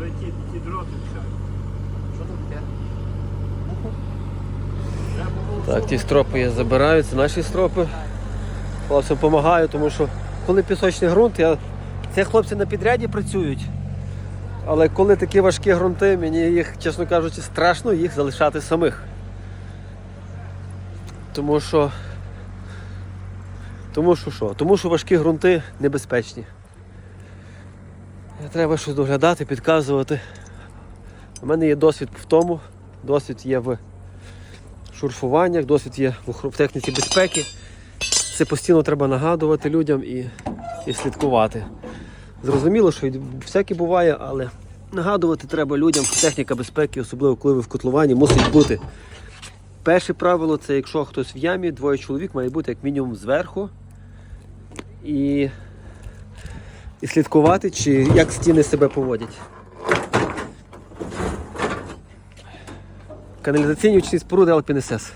То ті, ті дроти все. Що тут таке? Так, ті стропи я забираю, це наші стропи. Хлопцям допомагаю, тому що коли пісочний ґрунт, я... це хлопці на підряді працюють. Але коли такі важкі ґрунти, мені їх, чесно кажучи, страшно їх залишати самих. Тому що. Тому що що? Тому що важкі ґрунти небезпечні. Треба щось доглядати, підказувати. У мене є досвід в тому, досвід є в шурфуваннях, досвід є в техніці безпеки. Це постійно треба нагадувати людям і, і слідкувати. Зрозуміло, що всяке буває, але нагадувати треба людям, що техніка безпеки, особливо коли ви в котловані, мусить бути. Перше правило це якщо хтось в ямі, двоє чоловік має бути як мінімум зверху. І, і слідкувати, чи як стіни себе поводять. Каналізаційні очні споруди Алпінесес.